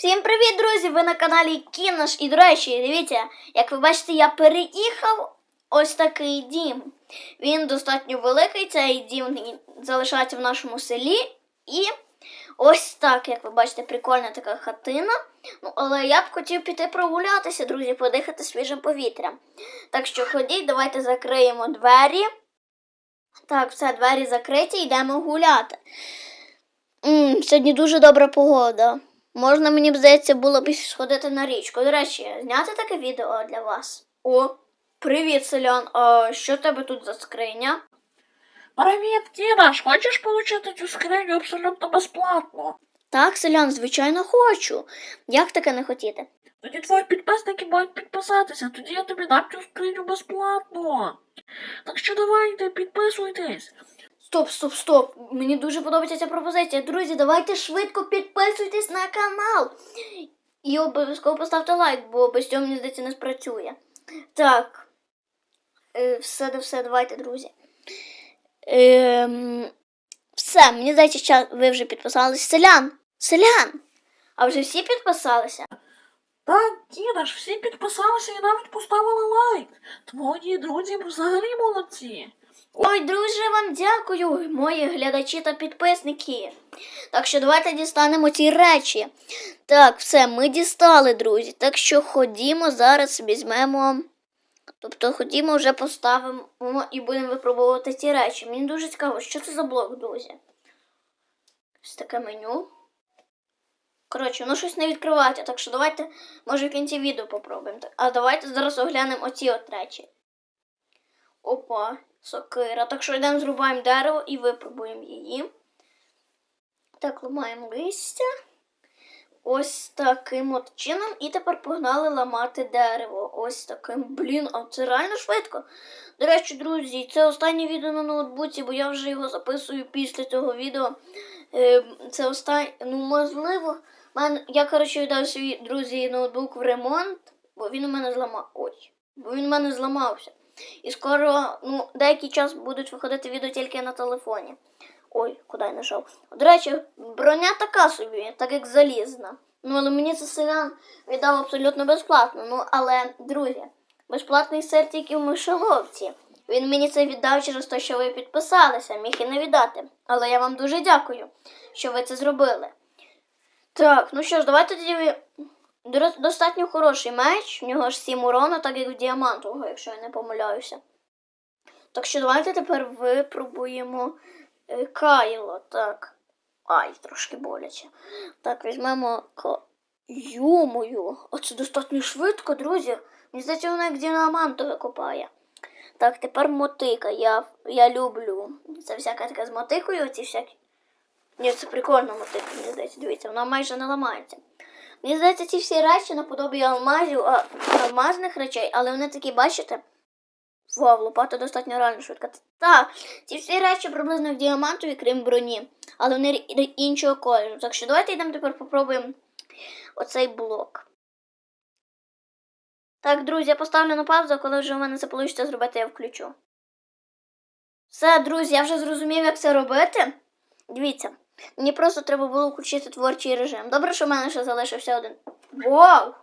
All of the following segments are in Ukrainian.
Всім привіт, друзі! Ви на каналі Кінош. І, до речі, дивіться, як ви бачите, я переїхав ось такий дім. Він достатньо великий, цей дім залишається в нашому селі. І ось так, як ви бачите, прикольна така хатина. Ну, але я б хотів піти прогулятися, друзі, подихати свіжим повітрям. Так що ходіть, давайте закриємо двері. Так, все, двері закриті, йдемо гуляти. м сьогодні дуже добра погода. Можна, мені б здається, було б сходити на річку. До речі, зняти таке відео для вас. О, привіт, селян. А що тебе тут за скриня? Привіт, Тінаш, хочеш получити цю скриню абсолютно безплатно? Так, селян, звичайно, хочу. Як таке не хотіти? Тоді твої підписники мають підписатися, тоді я тобі дам цю скриню безплатно. Так що давайте, підписуйтесь. Стоп, стоп, стоп. Мені дуже подобається ця пропозиція. Друзі, давайте швидко підписуйтесь на канал. І обов'язково поставте лайк, бо без цього, мені здається, не спрацює. Так. Е, все, все, давайте, друзі. Ем, все, мені здається, ви вже підписалися. Селян! Селян! А вже всі підписалися? Так, Тінаш, всі підписалися і навіть поставили лайк. Твої друзі взагалі молодці. Ой, дуже вам дякую, мої глядачі та підписники. Так що давайте дістанемо ці речі. Так, все, ми дістали, друзі. Так що ходімо, зараз візьмемо. Тобто ходімо, вже поставимо і будемо випробовувати ці речі. Мені дуже цікаво, що це за блок, друзі. Ось таке меню. Коротше, воно щось не відкривається, так що давайте, може, в кінці відео попробуємо. А давайте зараз оглянемо оці от речі. Опа, сокира. Так що йдемо, зрубаємо дерево і випробуємо її. Так, ламаємо листя. Ось таким от чином. І тепер погнали ламати дерево. Ось таким. Блін, а це реально швидко. До речі, друзі, це останнє відео на ноутбуці, бо я вже його записую після цього відео. Е, Це останнє, ну, можливо, мен... я, коротше, віддав свій друзі ноутбук в ремонт, бо він у мене зламав. Ой, бо він у мене зламався. І скоро, ну, деякий час будуть виходити відео тільки на телефоні. Ой, куди я нажав. До речі, броня така собі, так як залізна. Ну, але мені це селян віддав абсолютно безплатно. Ну, але, друзі, безплатний сир тільки в мишоловці. Він мені це віддав через те, що ви підписалися, міг і не віддати. Але я вам дуже дякую, що ви це зробили. Так, ну що ж, давайте тоді. Достатньо хороший меч, в нього ж 7 урону, так як в діамантового, якщо я не помиляюся. Так що давайте тепер випробуємо е, Кайло. Так. Ай, трошки боляче. Так, візьмемо. Юмою. Оце достатньо швидко, друзі. Мені здається, воно як діамантове копає. Так, тепер мотика. Я, я люблю. Це всяка така з мотикою, оці всякі. Ні, це прикольно мотика, мені здається. Дивіться, вона майже не ламається. Мені здається, ці всі речі наподобі алмазів, а, алмазних речей, але вони такі, бачите? Вау, лопата достатньо реально швидка. Так, ці всі речі приблизно як діамантові, крім броні, але вони іншого кольору. Так що давайте йдемо тепер попробуємо оцей блок. Так, друзі, я поставлю на паузу, коли вже в мене це вийде зробити, я включу. Все, друзі, я вже зрозумів, як це робити. Дивіться, мені просто треба було включити творчий режим. Добре, що в мене ще залишився один. Вау!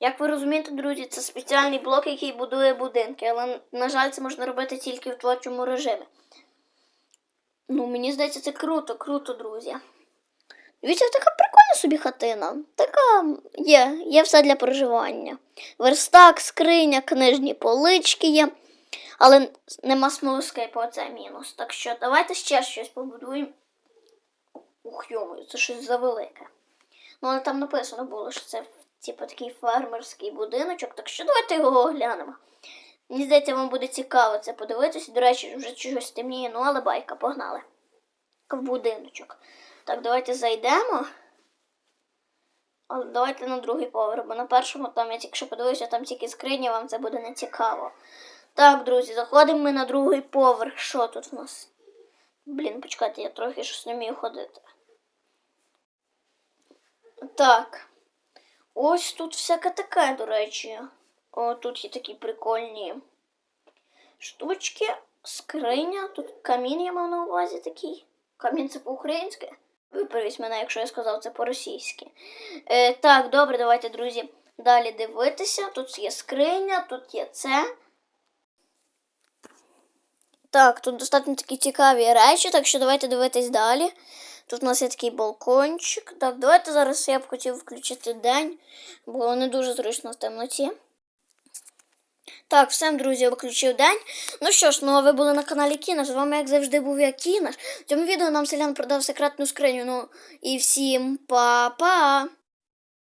Як ви розумієте, друзі, це спеціальний блок, який будує будинки, але, на жаль, це можна робити тільки в творчому режимі. Ну, мені здається, це круто, круто, друзі. Дивіться, така прикольна собі хатина. Така є, є все для проживання. Верстак, скриня, книжні полички є. Але нема смолоскипу, оце мінус. Так що давайте ще щось побудуємо. Ух, йомою, це щось завелике. Ну, але там написано було, що це типу такий фермерський будиночок, так що давайте його оглянемо. Мені здається, вам буде цікаво це подивитися. До речі, вже чогось темніє, ну але байка, погнали. В будиночок. Так, давайте зайдемо. Але давайте на другий поверх, бо на першому там я тільки що там тільки скрині, вам це буде не цікаво. Так, друзі, заходимо ми на другий поверх. Що тут у нас? Блін, почекайте, я трохи щось не вмію ходити. Так. Ось тут всяке таке, до речі. О, тут є такі прикольні штучки, скриня, тут камін я мав на увазі такий. Камін це по-українськи. Виправіть мене, якщо я сказав це по-російськи. Е, так, добре, давайте, друзі, далі дивитися. Тут є скриня, тут є це. Так, тут достатньо такі цікаві речі, так що давайте дивитись далі. Тут у нас є такий балкончик. Так, давайте зараз я б хотів включити день, бо не дуже зручно в темноті. Так, всім, друзі, я виключив день. Ну що ж, ну а ви були на каналі Кінаш. З вами, як завжди, був я Кінаш. В цьому відео нам селян продав секретну скриню. Ну і всім па-па!